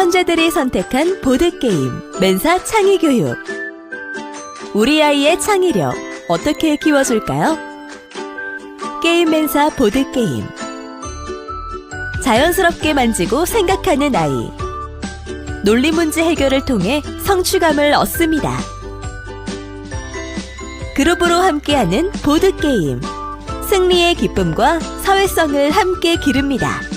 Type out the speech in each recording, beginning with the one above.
천재들이 선택한 보드게임 멘사 창의교육 우리 아이의 창의력 어떻게 키워줄까요? 게임 멘사 보드게임 자연스럽게 만지고 생각하는 아이 논리 문제 해결을 통해 성취감을 얻습니다. 그룹으로 함께하는 보드게임 승리의 기쁨과 사회성을 함께 기릅니다.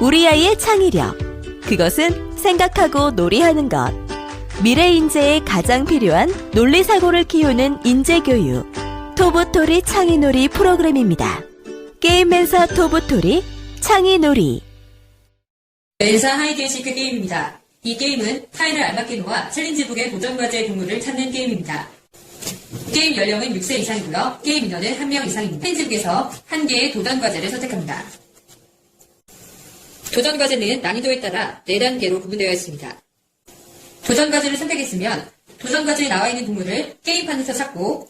우리 아이의 창의력. 그것은 생각하고 놀이하는 것. 미래 인재에 가장 필요한 논리사고를 키우는 인재교육. 토보토리 창의놀이 프로그램입니다. 게임 멘사 토보토리 창의놀이. 멘사 하이게시크 게임입니다. 이 게임은 타일을 알맞게 놓아 챌린지북의 도전과제 동물을 찾는 게임입니다. 게임 연령은 6세 이상이고요. 게임 인원은 1명 이상입니다. 챌린지북에서 한 개의 도전과제를 선택합니다. 도전 과제는 난이도에 따라 4단계로 구분되어 있습니다. 도전 과제를 선택했으면 도전 과제에 나와 있는 동물을 게임판에서 찾고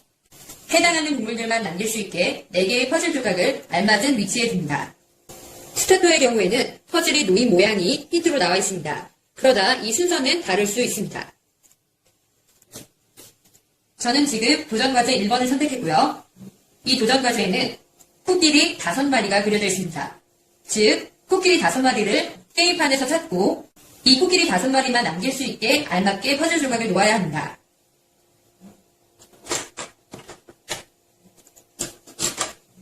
해당하는 동물들만 남길 수 있게 4개의 퍼즐 조각을 알맞은 위치에 둡니다. 스타터의 경우에는 퍼즐이 놓인 모양이 힌트로 나와 있습니다. 그러다 이 순서는 다를 수 있습니다. 저는 지금 도전과제 1번을 선택했고요. 이 도전과제에는 코끼리 5마리가 그려져 있습니다. 즉, 코끼리 5마리를 게임판에서 찾고 이 코끼리 5마리만 남길 수 있게 알맞게 퍼즐 조각을 놓아야 합니다.